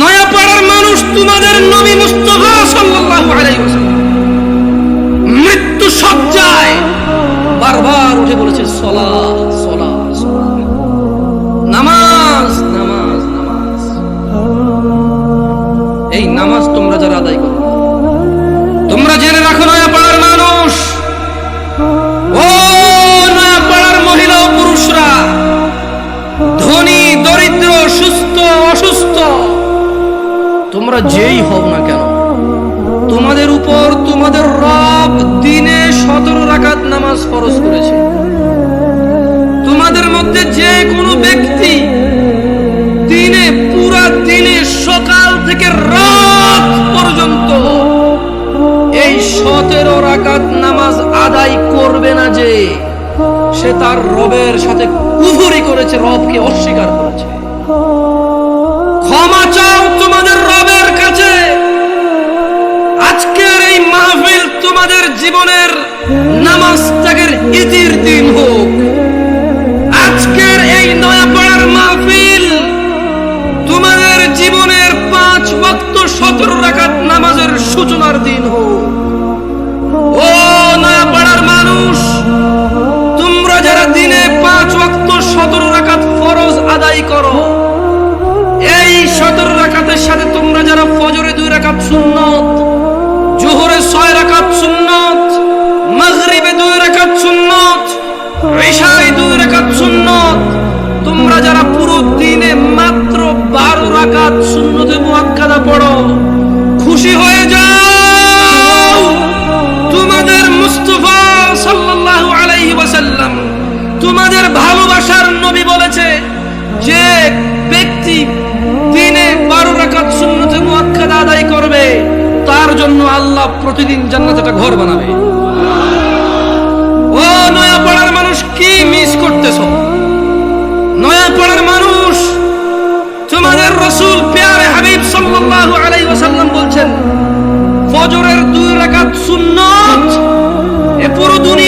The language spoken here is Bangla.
নয়াপাড়ার মানুষ তোমাদের নবী মুস্তফা সাল্লাল্লাহু আলাইহি ওয়াসাল্লাম। মৃত্যু সজ্জায় বারবার উঠে বলেছে সলাত সলাত নামাজ নামাজ নামাজ। এই নামাজ তোমরা যারা আদায় করো, তোমরা জেনে রাখো নয়াপাড়ার মানুষ। ও নয়াপাড়ার মহিলা ও পুরুষরা, ধনী, দরিদ্র, সুস্থ, অসুস্থ তোমরা যেই হও না কেন? তোমাদের উপর তোমাদের রব দিনে সতেরো রাকাত নামাজ ফরজ করেছে। তোমাদের মধ্যে যে কোনো ব্যক্তি দিনে, পুরা দিনে, সকাল থেকে রাত পর্যন্ত এই সতেরো রাকাত নামাজ আদায় করবে না যে, সে তার রবের সাথে কুফুরি করেছে, রবকে অস্বীকার করেছে। ক্ষমা চাও তোমাদের জীবনের নামাজ ত্যাগের ইতির দিন হোক। আজকের এই নয়াপাড়ার মাহফিল, তোমাদের জীবনের পাঁচ বক্ত সতেরো রাকাত নামাজের সূচনার দিন হোক। ও নয়াপাড়ার মানুষ, তোমরা যারা দিনে পাঁচ ওয়াক্ত সতেরো রাকাত ফরজ আদায় করো আমাদের ভালোবাসার নবী বলেছে যে ব্যক্তি দিনে বারো রাকাত শূন্যতে মুয়াক্কাদ আদায় করবে, তার জন্য আল্লাহ প্রতিদিন জান্নাত একটা ঘর বানাবে। ও নয়া মানুষ, কি মিস করতেছ? মানুষ, তোমাদের রসুল হাবিব সাল্লাল্লাহু আলাইহি ওয়াসাল্লাম বলছেন, ফজরের দুই রাকাত সুন্নাত, এ পুরো দুনিয়া